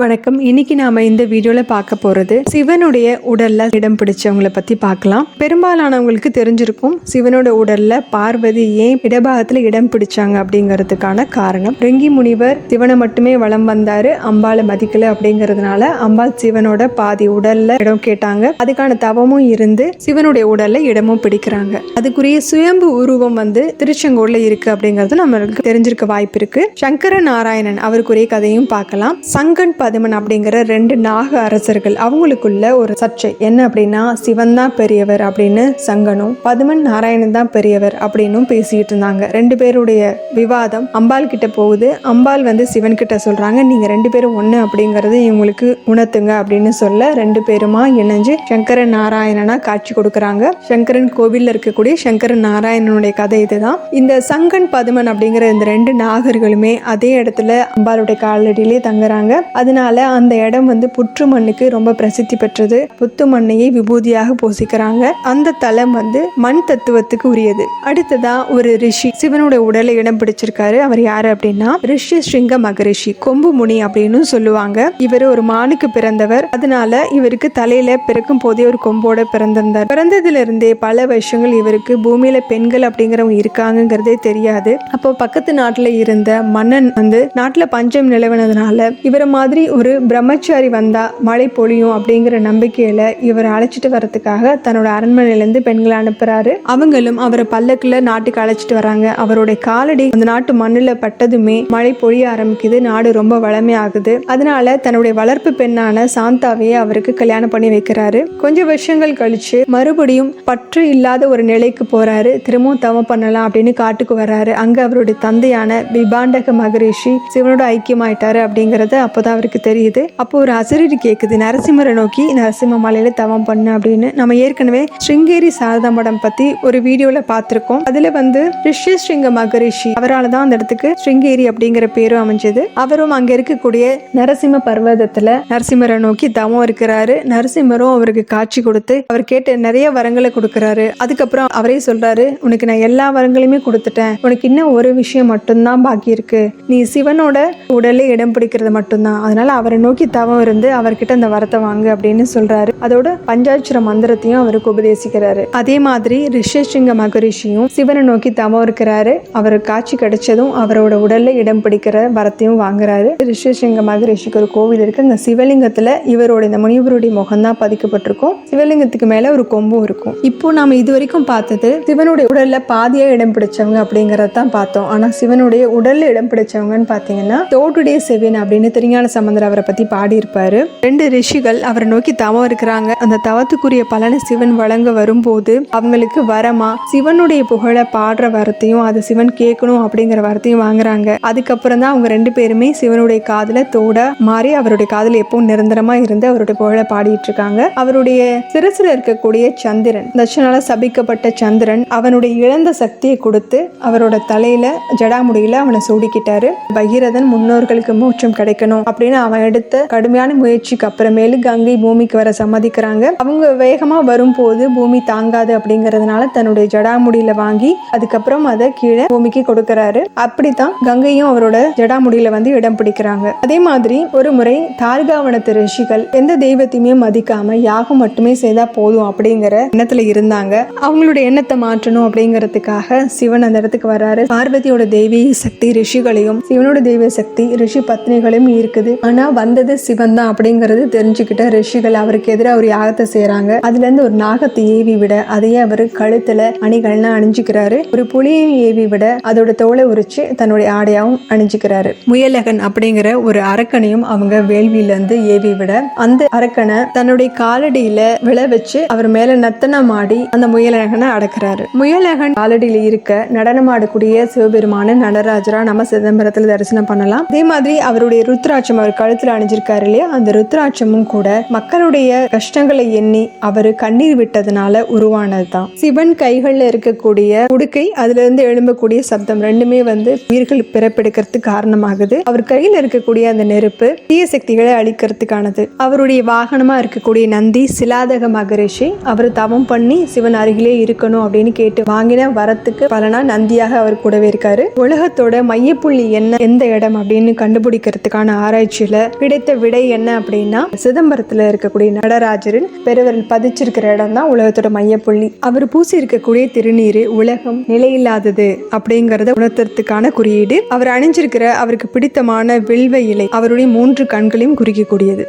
வணக்கம். இன்னைக்கு நாம இந்த வீடியோல பார்க்க போறது சிவனுடைய உடல்ல இடம் பிடிச்சவங்கள பத்தி பார்க்கலாம். பெரும்பாலானவங்களுக்கு தெரிஞ்சிருக்கும் சிவனோட உடல்ல பார்வதி ஏன் இடபாகத்துல இடம் பிடிச்சாங்க அப்படிங்கிறதுக்கான காரணம். ரெங்கி முனிவர் சிவனை மட்டுமே வளம் வந்தாரு அம்பாளை மதிக்கல அப்படிங்கிறதுனால அம்பாள் சிவனோட பாதி உடல்ல இடம் கேட்டாங்க. அதுக்கான தவமும் இருந்து சிவனுடைய உடல்ல இடமும் பிடிக்கிறாங்க. அதுக்குரிய சுயம்பு உருவம் வந்து திருச்செங்கோட்ல இருக்கு அப்படிங்கிறது நம்மளுக்கு தெரிஞ்சிருக்க வாய்ப்பு இருக்கு. சங்கர நாராயணன் அவருக்குரிய கதையும் பார்க்கலாம். சங்கன் பதுமன் அப்படிங்கிற ரெண்டு நாக அரசர்கள் அவங்களுக்குள்ள ஒரு சர்ச்சை. என்ன அப்படின்னா சிவன் தான் பெரியவர் அப்படின்னு சங்கனும் பதுமன் நாராயணன் தான் பெரியவர் அப்படின்னும் பேசிக்கிட்டு இருந்தாங்க. ரெண்டு பேருடைய விவாதம் அம்பாள் கிட்ட போகுது. அம்பாள் வந்து சிவன் கிட்ட சொல்றாங்க நீங்க ரெண்டு பேரும் ஒண்ணு அப்படிங்கறது இவங்களுக்கு உணர்த்துங்க அப்படின்னு சொல்ல ரெண்டு பேருமா இணைஞ்சு சங்கரன் நாராயணனா காட்சி கொடுக்குறாங்க. சங்கரன் கோவில்ல இருக்கக்கூடிய சங்கரன் நாராயணனுடைய கதை இதுதான். இந்த சங்கன் பதுமன் அப்படிங்கிற இந்த ரெண்டு நாகர்களுமே அதே இடத்துல அம்பாளுடைய காலடியிலே தங்குறாங்க. அது அதனால அந்த இடம் வந்து புற்று மண்ணுக்கு ரொம்ப பிரசித்தி பெற்றது. புத்து மண்ணையை விபூதியாக பூசிக்கிறாங்க. அந்த தலம் வந்து மண் தத்துவத்துக்கு உரியது. அடுத்ததா ஒரு ரிஷி. சிவனுடைய உடலை இடம் பிடிச்சிருக்காரு. அவர் யாரு அப்படின்னா ரிஷி ஸ்ருங்க மகரிஷி. கொம்பு முனி அப்படின்னு சொல்லுவாங்க. இவர் ஒரு மானுக்கு பிறந்தவர். அதனால இவருக்கு தலையில பிறக்கும் போதே ஒரு கொம்போட பிறந்திருந்தார். பிறந்ததுல இருந்தே பல வருஷங்கள் இவருக்கு பூமியில பெண்கள் அப்படிங்கிறவங்க இருக்காங்கங்கிறதே தெரியாது. அப்போ பக்கத்து நாட்டுல இருந்த மன்னன் வந்து நாட்டுல பஞ்சம் நிலவினதுனால இவரை மாதிரி ஒரு பிரம்மச்சாரி வந்தா மழை பொழியும் அப்படிங்கிற நம்பிக்கையில இவரை அழைச்சிட்டு வர்றதுக்காக தன்னோட அரண்மனையிலேருந்து பெண்களை அனுப்புகிறாரு அவங்களும் அவரை பல்லக்கில் நாட்டுக்கு அழைச்சிட்டு வராங்க அவருடைய காலடி அந்த நாட்டு மண்ணுல பட்டதுமே மழை பொழிய ஆரம்பிக்குது. நாடு ரொம்ப வளமையாகுது. அதனால தன்னுடைய வளர்ப்பு பெண்ணான சாந்தாவையே அவருக்கு கல்யாணம் பண்ணி வைக்கிறாரு. கொஞ்சம் வருஷங்கள் கழிச்சு மறுபடியும் பற்று இல்லாத ஒரு நிலைக்கு போறாரு. திரும்பவும் தவம் பண்ணலாம் அப்படின்னு காட்டுக்கு வராரு அங்க அவருடைய தந்தையான விபாண்டக மகரிஷி சிவனோட ஐக்கியமாயிட்டாரு அப்படிங்கறது அப்போதான் அவருக்கு தெரியுது. அப்போ ஒரு அசரீரி கேட்குது நரசிம்மரை நோக்கி நரசிம்ம மலையில தவம் பண்ணு அப்படின்னு நம்ம ஏற்கனவே ஸ்ருங்கேரி சாரதாமடம் பத்தி ஒரு வீடியோல பார்த்துருக்கோம் அதுல வந்து ரிஷி ஸ்ருங்க மகரிஷி அவரால் தான் அந்த இடத்துக்கு ஸ்ருங்கேரி அப்படிங்கிற பேரும் அமைஞ்சது. அவரும் அங்க இருக்கக்கூடிய நரசிம்ம பர்வதத்துல நரசிம்மரை நோக்கி தவம் இருக்கிறாரு. நரசிம்மரும் அவருக்கு காட்சி கொடுத்து அவர் கேட்ட நிறைய வரங்களை கொடுக்கறாரு. அதுக்கப்புறம் அவரே சொல்றாரு உனக்கு நான் எல்லா வரங்களையுமே கொடுத்துட்டேன். உனக்கு இன்னும் ஒரு விஷயம் மட்டும்தான் பாக்கி இருக்கு. நீ சிவனோட உடலே இடம் பிடிக்கிறது மட்டும்தான். அதனால அவரை நோக்கி தவம் இருந்து அவர்கிட்ட அந்த வரத்தை வாங்கு அப்படின்னு சொல்றாரு. அதோட பஞ்சாட்சர மந்திரத்தையும் அவருக்கு உபதேசிக்கிறாரு. அதே மாதிரி ரிஷிங்க மகரிஷியும் சிவனை நோக்கி தவம் இருக்கிறாரு. அவர் காட்சி கிடைச்சதும் அவரோட உடல்ல இடம் பிடிக்கிற வரத்தையும் வாங்குறாரு. ரிஷிங்க மகரிஷிக்கு ஒரு கோவில் இருக்கு. அந்த சிவலிங்கத்துல இவரோட இந்த முனிவருடைய முகம் தான் பதிக்கப்பட்டிருக்கும். சிவலிங்கத்துக்கு மேல ஒரு கொம்பும் இருக்கும். இப்போ நாம இது வரைக்கும் பார்த்தது சிவனுடைய உடல்ல பாதியா இடம் பிடிச்சவங்க அப்படிங்கறத தான் பார்த்தோம். ஆனா சிவனுடைய உடல்ல இடம் பிடிச்சவங்கன்னு பாத்தீங்கன்னா தோட்டுடைய செவின் அப்படின்னு திருஞான சம்பந்தர் அவரை பத்தி பாடியிருப்பாரு. ரெண்டு ரிஷிகள் அவரை நோக்கி தவம் இருக்கிறாங்க. அந்த தவத்துக்குரிய பலனை சிவன் வழங்க வரும்போது அவங்களுக்கு வரமா? சிவனுடைய புகழ பாடுற வரத்தையும் அது சிவன் கேட்கணும் அப்படிங்கிற வரத்தையும் வாங்குறாங்க. அதுக்கப்புறம் தான் அவங்க ரெண்டு பேருமே சிவனுடைய காதல தோட மாறி அவருடைய காதுல எப்பவும் நிரந்தரமா இருந்து அவருடைய புகழை பாடிட்டு இருக்காங்க. அவருடைய சிரசுல இருக்கக்கூடிய சந்திரன் தட்சனால சபிக்கப்பட்ட சந்திரன் அவனுடைய இழந்த சக்தியை கொடுத்து அவரோட தலையில ஜடாமுடியில அவனை சூடிக்கிட்டாரு. பகீரதன் முன்னோர்களுக்கு மோட்சம் கிடைக்கணும் அப்படின்னு அவன் எடுத்த கடுமையான முயற்சிக்கு அப்புறமேலு கங்கை பூமிக்கு வர சம்மதிக்கிறாங்க. அவங்க வேகமா வரும்போது பூமி தாங்காது அப்படிங்கறதுனால தன்னுடைய ஜடாமுடியில வாங்கி அதுக்கப்புறம் அதை கீழே பூமிக்கு கொடுக்கறாரு. அப்படித்தான் கங்கையும் அவரோட ஜடாமுடியில வந்து இடம் பிடிக்கிறாங்க. அதே மாதிரி ஒரு முறை தார்காவனத்து ரிஷிகள் எந்த தெய்வத்தையுமே மதிக்காம யாகம் மட்டுமே செய்தா போதும் அப்படிங்கிற எண்ணத்துல இருந்தாங்க. அவங்களுடைய எண்ணத்தை மாற்றணும் அப்படிங்கறதுக்காக சிவன் அந்த இடத்துக்கு வர்றாரு. பார்வதியோட தெய்வீக சக்தி ரிஷிகளையும் சிவனோட தெய்வ சக்தி ரிஷி பத்னிகளையும் இருக்குது ஆனா வந்தது சிவன் தான் அப்படிங்கறது தெரிஞ்சுக்கிட்ட ரிஷிகள் அவருக்கு எதிராக ஒரு யாகத்தை செய்யறாங்க அதுல இருந்து ஒரு நாகத்தை ஏவி விட அதையே அவர் கழுத்துல அணிகள்லாம் அணிஞ்சுக்கிறாரு. ஒரு புலியையும் ஏவி விட அதோட தோலை உரிச்சு தன்னுடைய ஆடையாவும் அணிஞ்சுக்கிறாரு. முயலகன் அப்படிங்கிற ஒரு அரக்கனையும் அவங்க வேள்வியில இருந்து ஏவி விட அந்த அரக்கனை தன்னுடைய காலடியில விழ வச்சு அவர் மேல நத்தனம் ஆடி அந்த முயலகனை அடக்குறாரு. முயலகன் காலடியில இருக்க நடனமாடக்கூடிய சிவபெருமான நடராஜரா நம்ம சிதம்பரத்துல தரிசனம் பண்ணலாம். அதே மாதிரி அவருடைய ருத்ராட்சம் அவர் கழுத்துல அணிஞ்சிருக்காரு இல்லையா? அந்த ருத்ராட்சமும் கூட மக்களுடைய கஷ்டங்களை எண்ணி அவர் கண்ணீர் விட்டதுனால உருவானது தான் சிவன் கைகளில் இருக்கக்கூடிய உடுக்கை அதுல இருந்து எழும்பக்கூடிய சப்தம் ரெண்டுமே வந்து உயிர்கள் பிறப்பெடுக்கிறதுக்கு காரணமாகுது. அவர் கையில் இருக்கக்கூடிய அந்த நெருப்பு தீய சக்திகளை அழிக்கிறதுக்கானது. அவருடைய வாகனமா இருக்கக்கூடிய நந்தி சிலாதக மகரிஷி அவர் தவம் பண்ணி சிவன் அருகிலே இருக்கணும் அப்படின்னு கேட்டு வாங்கின வரத்துக்கு பலனா நந்தியாக அவர் கூடவே இருக்காரு. உலகத்தோட மையப்புள்ளி என்ன எந்த இடம் அப்படின்னு கண்டுபிடிக்கிறதுக்கான ஆராய்ச்சி நிகழ்ச்சியில கிடைத்த விடை என்ன அப்படின்னா சிதம்பரத்துல இருக்கக்கூடிய நடராஜரின் பெருவரில் பதிச்சிருக்கிற இடம் தான் உலகத்தோட மையப்புள்ளி. அவர் பூசி இருக்கக்கூடிய திருநீர் உலகம் நிலையில்லாதது அப்படிங்கறத உணர்த்துறதுக்கான குறியீடு. அவர் அணிஞ்சிருக்கிற அவருக்கு பிடித்தமான வில்வ இலை அவருடைய மூன்று கண்களையும் குறிக்கக்கூடியது.